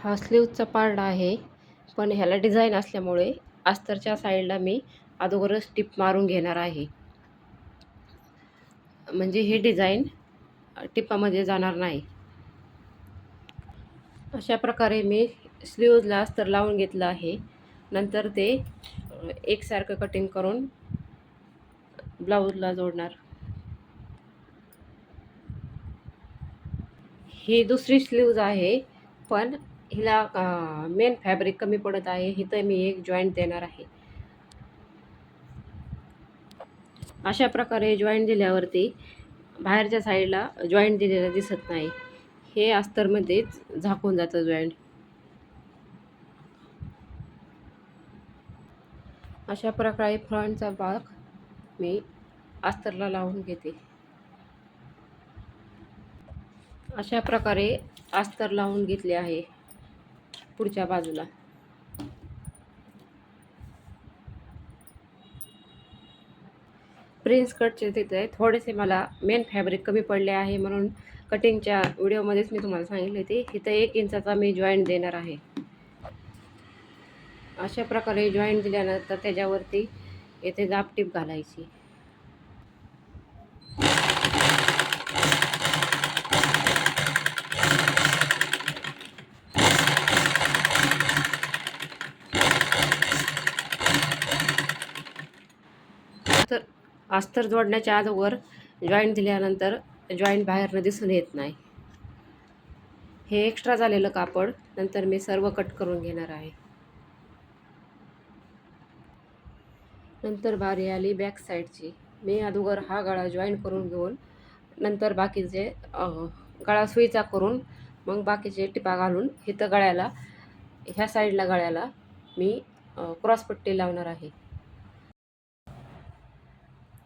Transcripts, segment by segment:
हा स्लीवचा पार्ट आहे. पण ह्याला डिझाईन असल्यामुळे अस्तरच्या साईडला मी अगोदरच टिप मारून घेणार आहे. म्हणजे हे डिझाईन टिपामध्ये जाणार नाही. अशा प्रकारे मी स्लीवजला अस्तर लावून घेतलं आहे. नंतर ते एकसारखं कटिंग करून ब्लाऊजला जोडणार. ही दुसरी स्लीव्ज आहे पण हिला मेन फॅब्रिक कमी पडत आहे. इथं मी एक जॉईंट देणार आहे. अशा प्रकारे जॉईंट दिल्यावरती बाहेरच्या साईडला जॉईंट दिलेलं दिसत नाही. हे अस्तरमध्येच झाकून जातं जॉईंट अशा प्रकारे फ्रंटचा भाग मी अस्तरला लावून घेते. अशा प्रकारे अस्तर लावून घेतले आहे. पुढच्या बाजूला. प्रिन्स कटचे तिथे थोडेसे मला मेन फॅब्रिक कमी पडले आहे म्हणून कटिंगच्या व्हिडिओमध्येच मी तुम्हाला सांगितले ते इथं एक इंचाचा मी जॉईंट देणार आहे. अशा प्रकारे जॉईंट दिल्यानंतर त्याच्यावरती येथे जापटीप घालायची. तर अस्तर जोडण्याच्या अगोदर जॉईंट दिल्यानंतर जॉईंट बाहेरनं दिसून येत नाही. हे एक्स्ट्रा झालेलं कापड नंतर मी सर्व कट करून घेणार आहे. नंतर बारी आली बॅक साईडची मी अगोदर हा गळा जॉईन करून घेऊन नंतर बाकीचे गळा सुईचा करून मग बाकीचे टिपा घालून इथं गळ्याला ह्या साईडला गळ्याला मी क्रॉसपट्टी लावणार आहे.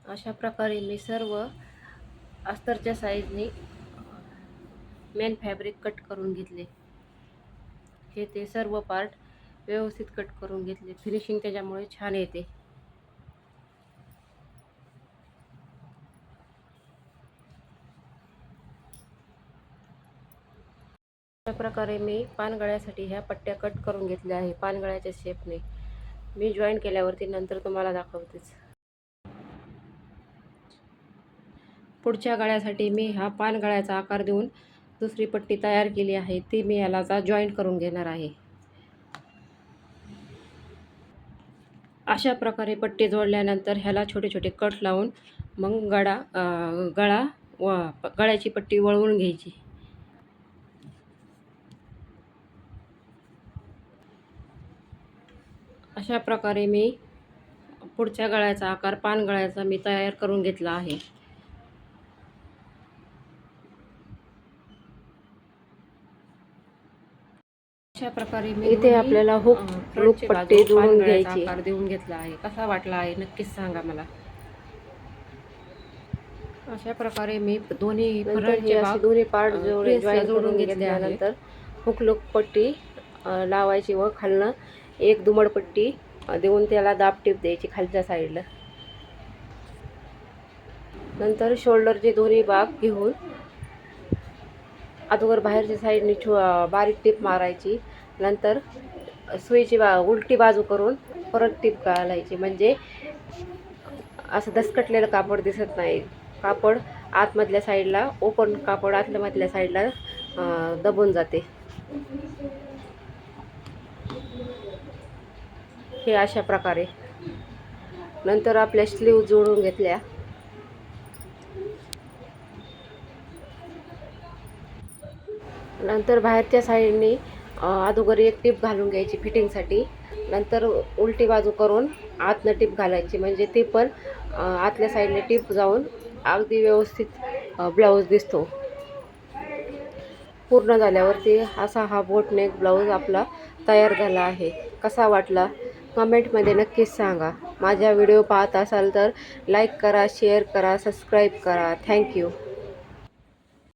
अशा प्रकारे मी सर्व अस्तरच्या साईजने मेन फॅब्रिक कट करून घेतले. हे ते सर्व पार्ट व्यवस्थित कट करून घेतले. फिनिशिंग त्याच्यामुळे छान येते. अशा प्रकारे मी पानगळ्यासाठी ह्या पट्ट्या कट करून घेतल्या आहे. पानगळ्याच्या शेपने मी जॉईन केल्यावरती नंतर तुम्हाला दाखवतेच. पुढच्या गळ्यासाठी मी हा पान गळ्याचा आकार देऊन दुसरी पट्टी तयार केली आहे. ती मी याला जॉईंट करून घेणार आहे. अशा प्रकारे पट्टी जोडल्यानंतर ह्याला छोटे छोटे कट लावून मग गळा गळा व गळ्याची पट्टी वळवून घ्यायची. अशा प्रकारे मी पुढच्या गळ्याचा आकार पान गळ्याचा मी तयार करून घेतला आहे. अशा प्रकारे मी इथे आपल्याला हुक पट्टी जोडून घ्यायची. आकार देऊन घेतला आहे कसा वाटला आहे नक्कीच सांगा मला अशा प्रकारे मी दोन्ही दोन्ही पार्ट जोडून. घेतल्यानंतर हुक लूक पट्टी लावायची व खालनं एक दुमड पट्टी देऊन त्याला दाब टीप द्यायची खालच्या साईडला नंतर शोल्डरचे दोन्ही भाग घेऊन अगोदर बाहेरच्या साईडने छो बारीक टीप मारायची. नंतर सुईची बा उलटी बाजू करून परत टीप घालायची. म्हणजे असं दसकटलेलं कापड दिसत नाही. कापड आतमधल्या साईडला ओपन कापड आतल्यामधल्या साईडला दबून जाते. हे अशा प्रकारे. नंतर आपल्या स्लीव जोडून घेतल्या. नंतर बाहेरच्या साईडने अगोदर एक टीप घालून घ्यायची फिटिंगसाठी. नंतर उलटी बाजू करून आतनं टीप घालायची. म्हणजे ती पण आतल्या साईडने टीप जाऊन अगदी व्यवस्थित ब्लाऊज दिसतो. पूर्ण झाल्यावरती असा हा बोटनेक ब्लाऊज आपला तयार झाला आहे. कसा वाटला? कमेंटमध्ये नक्कीच सांगा. माझ्या व्हिडिओ पाहत असाल तर लाईक करा शेअर करा सबस्क्राईब करा. थँक्यू